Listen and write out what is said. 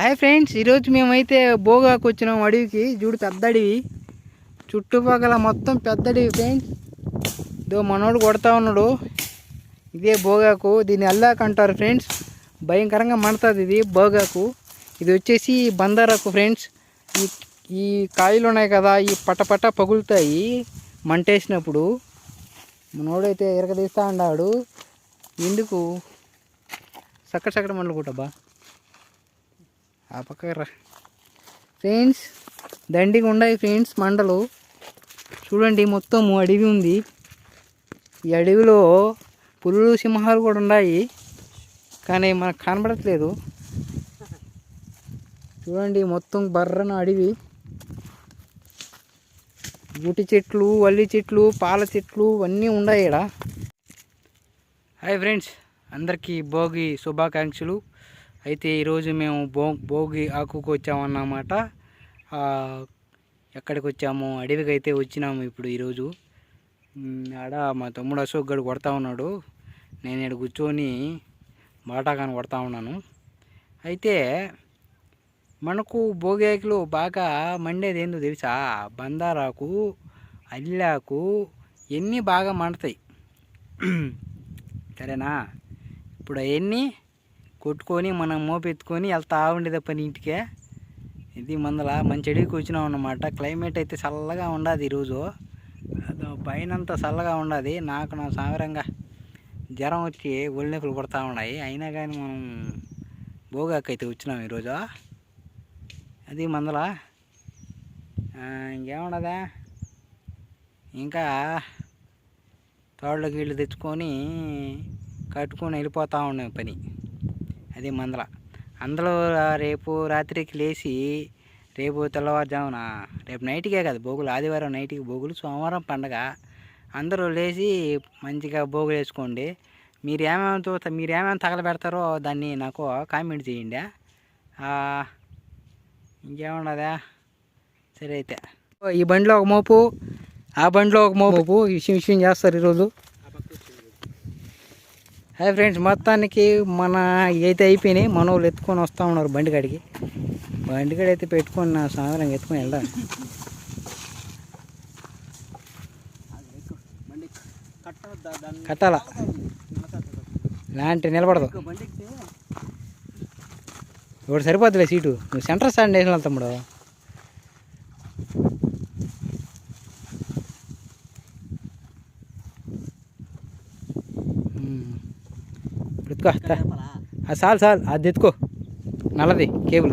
Hi friends ఈరోజు మేమైతే బోగాకు వచ్చినాం అడవికి. చూడు పెద్ద అడవి చుట్టుపక్కల మొత్తం పెద్ద అడవి ఫ్రెండ్స్. ఇదో మనోడు కొడతా ఉన్నాడు. ఇదే బోగాకు దీన్ని అల్లాక్ అంటారు ఫ్రెండ్స్. భయంకరంగా మండుతుంది ఇది బోగాకు ఇది వచ్చేసి బందారాకు ఫ్రెండ్స్. ఈ ఈ కాయలు ఉన్నాయి కదా ఈ పటపట పగులుతాయి మంటేసినప్పుడు. మనోడైతే ఎరగదీస్తూ ఉన్నాడు ఎందుకు? సక్కడ సక్కడ మండలు కూటబ్బా ఆ పక్క ఫ్రెండ్స్ దండిగా ఉన్నాయి ఫ్రెండ్స్ మండలు. చూడండి మొత్తం అడవి ఉంది. ఈ అడవిలో పులులు సింహాలు కూడా ఉన్నాయి. కానీ మనకు కనబడట్లేదు. చూడండి మొత్తం బర్రన అడవి. గుటి చెట్లు వల్లి చెట్లు పాల చెట్లు అన్నీ ఉన్నాయి ఇక్కడ హాయ్ ఫ్రెండ్స్ అందరికీ భోగి శుభాకాంక్షలు. అయితే ఈరోజు మేము భో భోగి ఆకుకు వచ్చామన్నమాట. ఎక్కడికి వచ్చాము అడవికి అయితే వచ్చినాము ఇప్పుడు ఈరోజు. ఆడ మా తమ్ముడు అశోక్ గడు కొడతా ఉన్నాడు. నేను ఇక్కడ కూర్చొని బాటాకాని కొడతా ఉన్నాను. అయితే మనకు భోగి బాగా మండేది ఏందో తెలుసా? బందారాకు అల్లాకు ఇవన్నీ బాగా మండుతాయి. సరేనా? ఇప్పుడు అవన్నీ కొట్టుకొని మనం మోపెత్తుకొని వెళ్తా ఉండేది పని ఇంటికే. ఇది మందల మంచి అడిగికి వచ్చినాం అన్నమాట. క్లైమేట్ అయితే చల్లగా ఉండదు ఈరోజు. అదో పైన అంతా చల్లగా ఉండదు. నాకు నా సామరంగా జ్వరం వచ్చి ఒళ్ళు నొప్పులు కొడతా ఉన్నాయి. అయినా కానీ మనం భోగాకి అయితే వచ్చినాం ఈరోజు. అది మందల. ఇంకేముండదా? ఇంకా తోళ్ళ వీళ్ళు తెచ్చుకొని కట్టుకొని వెళ్ళిపోతూ ఉన్నాయి పని. అది మందల. అందులో రేపు రాత్రికి లేచి రేపు తెల్లవారుజామున రేపు నైట్కే కదా భోగులు ఆదివారం నైట్కి భోగులు సోమవారం పండగ. అందరూ లేచి మంచిగా భోగులు వేసుకోండి. మీరు ఏమేమి మీరు ఏమేమి తగలబెడతారో దాన్ని నాకు కామెంట్ చేయండి. ఇంకేముండదా? సరే అయితే. ఈ బండిలో ఒక మోపు ఆ బండిలో ఒక మోపు విషయం విషయం చేస్తారు ఈరోజు. హాయ్ ఫ్రెండ్స్ మొత్తానికి మన అయితే అయిపోయినాయి. మన వాళ్ళు ఎత్తుకొని వస్తూ ఉన్నారు బండి కాడికి. బండి కాడ అయితే పెట్టుకొని నా సాయంత్రం ఎత్తుకొని వెళ్ళాలి కట్టాల? లాంటి నిలబడదు. ఇప్పుడు సరిపోద్దులే సీటు. నువ్వు సెంటర్ స్టాండ్ వేసిన తమ్ముడు. ఇప్పుడు ఎత్తుకో తా. ఆ చాలు చాలు అది ఎత్తుకో నల్లది కేబుల్.